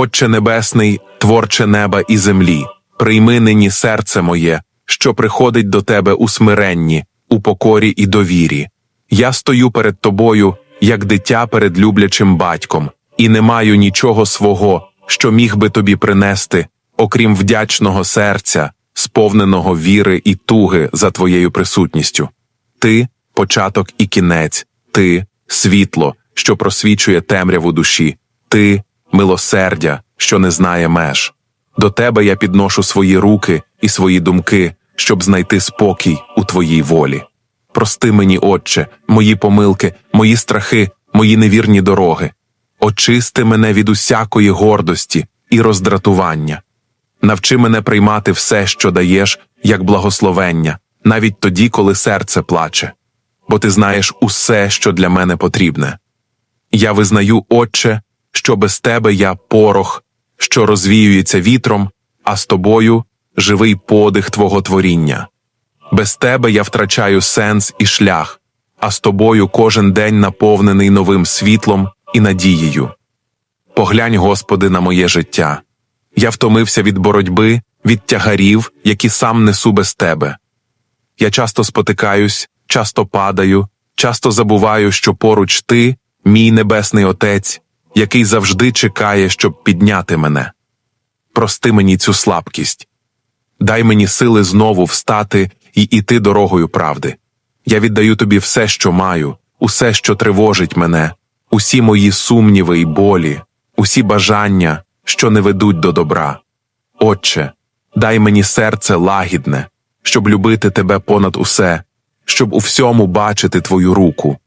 Отче Небесний, творче неба і землі, прийми нині серце моє, що приходить до тебе у смиренні, у покорі і довірі. Я стою перед тобою, як дитя перед люблячим батьком, і не маю нічого свого, що міг би тобі принести, окрім вдячного серця, сповненого віри і туги за твоєю присутністю. Ти початок і кінець, ти світло, що просвічує темряву душі, ти милосердя, що не знає меж. До тебе я підношу свої руки і свої думки, щоб знайти спокій у твоїй волі. Прости мені, Отче, мої помилки, мої страхи, мої невірні дороги. Очисти мене від усякої гордості і роздратування. Навчи мене приймати все, що даєш, як благословення, навіть тоді, коли серце плаче, бо ти знаєш усе, що для мене потрібне. Я визнаю, Отче, що без тебе я порох, що розвіюється вітром, а з тобою живий подих Твого творіння. Без тебе я втрачаю сенс і шлях, а з тобою кожен день наповнений новим світлом і надією. Поглянь, Господи, на моє життя. Я втомився від боротьби, від тягарів, які сам несу без тебе. Я часто спотикаюсь, часто падаю, часто забуваю, що поруч ти, мій небесний Отець, який завжди чекає, щоб підняти мене. Прости мені цю слабкість. Дай мені сили знову встати і іти дорогою правди. Я віддаю тобі все, що маю, усе, що тривожить мене, усі мої сумніви й болі, усі бажання, що не ведуть до добра. Отче, дай мені серце лагідне, щоб любити тебе понад усе, щоб у всьому бачити твою руку.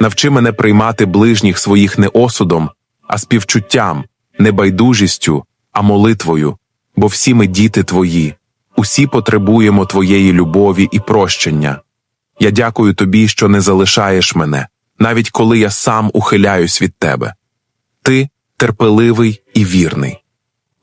Навчи мене приймати ближніх своїх не осудом, а співчуттям, не байдужістю, а молитвою, бо всі ми діти твої, усі потребуємо твоєї любові і прощення. Я дякую тобі, що не залишаєш мене, навіть коли я сам ухиляюсь від тебе. Ти терпеливий і вірний.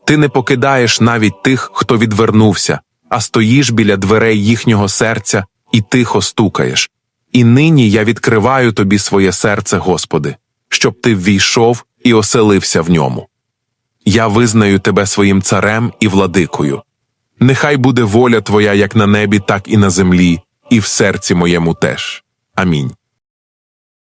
Ти не покидаєш навіть тих, хто відвернувся, а стоїш біля дверей їхнього серця і тихо стукаєш. І нині я відкриваю тобі своє серце, Господи, щоб ти ввійшов і оселився в ньому. Я визнаю тебе своїм царем і владикою. Нехай буде воля твоя як на небі, так і на землі, і в серці моєму теж. Амінь.